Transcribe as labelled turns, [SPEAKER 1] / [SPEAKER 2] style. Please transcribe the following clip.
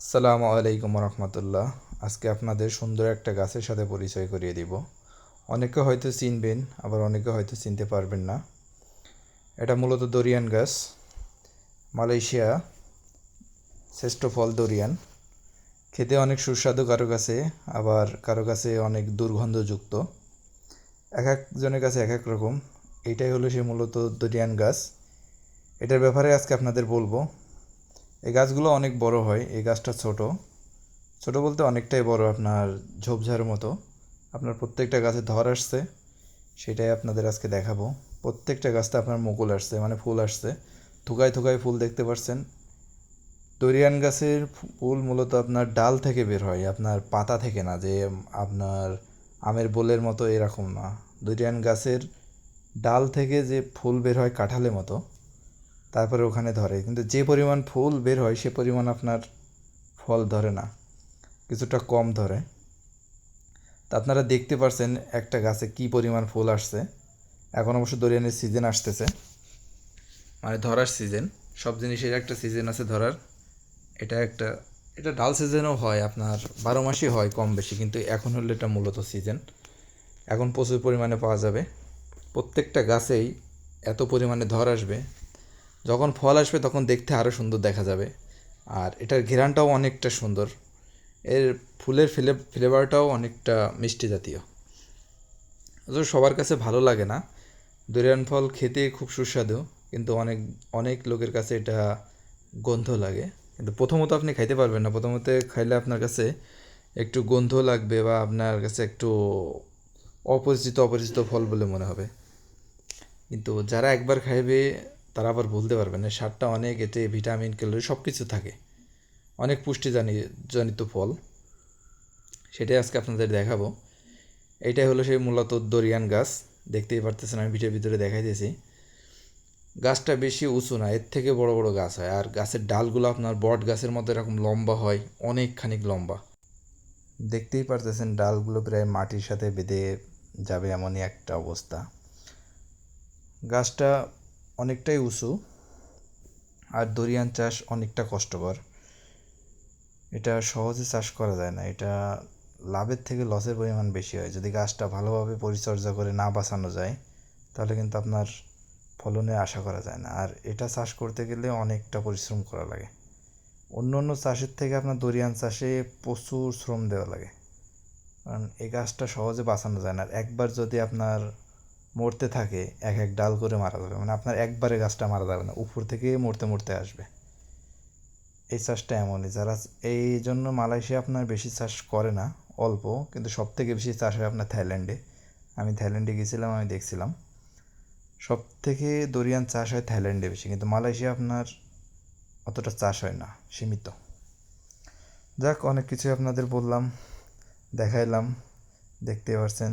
[SPEAKER 1] আসসালামু আলাইকুম রহমতুল্লাহ আজকে আপনাদের সুন্দর একটা গাছের সাথে পরিচয় করিয়ে দিব। অনেকে হয়তো চিনবেন, আবার অনেকে হয়তো চিনতে পারবেন না। এটা মূলত দরিয়ান গাছ। মালয়েশিয়া শ্রেষ্ঠ ফল দরিয়ান। খেতে অনেক সুস্বাদু, কারও কাছে আবার কারও কাছে অনেক দুর্গন্ধযুক্ত। এক একজনের কাছে এক এক রকম। এটাই হলো সে মূলত দরিয়ান গাছ। এটার ব্যাপারে আজকে আপনাদের বলব। এই গাছগুলো অনেক বড় হয়, এই গাছটা ছোট। ছোট বলতে অনেকটাই বড় আপনার ঝোপঝাড়ের মতো। আপনার প্রত্যেকটা গাছে ধর আসছে, সেটাই আপনাদের আজকে দেখাবো। প্রত্যেকটা গাছতে আপনার মুকুল আসছে মানে ফুল আসছে। থুকায় থুকায় ফুল দেখতে পাচ্ছেন দরিয়ান গাছের ফুল মূলত আপনার ডাল থেকে বের হয়, আপনার পাতা থেকে না, যে আপনার আমের বোলের মতো এরকম না। দরিয়ান গাছের ডাল থেকে যে ফুল বের হয় কাঁঠালের মতো তারপরে ওখানে ধরে। কিন্তু যে পরিমাণ ফুল বের হয়, সে পরিমাণ আপনার ফল ধরে না। কিছুটা কম ধরে। তা আপনারা দেখতে পারছেন একটা গাছে কি পরিমাণ ফুল আসছে। এখন অবশ্য দরিয়ানের সিজন আসতেছে। মানে ধরার সিজন সব জিনিসের একটা সিজন আছে ধরার। এটা একটা, এটা ডাল সিজনও হয় আপনার, বারো মাসই হয় কম বেশি, কিন্তু এখন হলে এটা মূলত সিজন এখন প্রচুর পরিমাণে পাওয়া যাবে। প্রত্যেকটা গাছেই এত পরিমাণে ধর আসবে। যখন ফল আসবে তখন দেখতে আরও সুন্দর দেখা যাবে। আর এটার ঘেরানটাও অনেকটা সুন্দর। এর ফুলের ফ্লে, ফ্লেভারটাও অনেকটা মিষ্টি জাতীয়। অথচ সবার কাছে ভালো লাগে না। দরিয়ান ফল খেতে খুব সুস্বাদু, কিন্তু অনেক অনেক লোকের কাছে এটা গন্ধ লাগে। কিন্তু প্রথমত আপনি খাইতে পারবেন না। প্রথমত খাইলে আপনার কাছে একটু গন্ধ লাগবে বা আপনার কাছে একটু অপরিচিত অপরিচিত ফল বলে মনে হবে। কিন্তু যারা একবার খাইবে তারা আবার ভুলতে পারবে না। স্বাদটা অনেক, এতে ভিটামিন, ক্যালোরি সব কিছু থাকে। অনেক পুষ্টি জানি জনিত ফল। সেটাই আজকে আপনাদের দেখাবো। এটাই হলো সেই মূলত দরিয়ান গাছ। দেখতেই পারতেছেন, আমি ভিটের ভিতরে দেখাইতেছি গাছটা বেশি উঁচু না, এর থেকে বড় বড় গাছ হয়। আর গাছের ডালগুলো আপনার বট গাছের মতো এরকম লম্বা হয়, অনেকখানিক লম্বা। দেখতেই পারতেছেন, ডালগুলো প্রায় মাটির সাথে বেঁধে যাবে এমনই একটা অবস্থা। গাছটা অনেকটাই উঁচু আর দরিয়ান চাষ অনেকটা কষ্টকর। এটা সহজে চাষ করা যায় না, এটা লাভের থেকে লসের পরিমাণ বেশি হয়। যদি গাছটা ভালোভাবে পরিচর্যা করে না বাঁচানো যায়, তাহলে কিন্তু আপনার ফলনে আশা করা যায় না। আর এটা চাষ করতে গেলে অনেকটা পরিশ্রম করা লাগে। অন্য অন্য চাষের থেকে আপনার দরিয়ান চাষে প্রচুর শ্রম দেওয়া লাগে। কারণ এই গাছটা সহজে বাঁচানো যায় না। আর একবার যদি আপনার মরতে থাকে, এক এক ডাল করে মারা যাবে। মানে আপনার একবারে গাছটা মারা যাবে না, উপর থেকে মরতে মরতে আসবে। এই চাষটা এমনই, যারা এই জন্য মালয়েশিয়া আপনার বেশি চাষ করে না, অল্প, কিন্তু সব থেকে বেশি চাষ হয় আপনার থাইল্যান্ডে। আমি থাইল্যান্ডে গেছিলাম আমি দেখছিলাম। সব থেকে দরিয়ান চাষ হয় থাইল্যান্ডে বেশি, কিন্তু মালয়েশিয়া আপনার অতটা চাষ হয় না, সীমিত। যাক, অনেক কিছুই আপনাদের বললাম, দেখাইলাম, দেখতে পারছেন।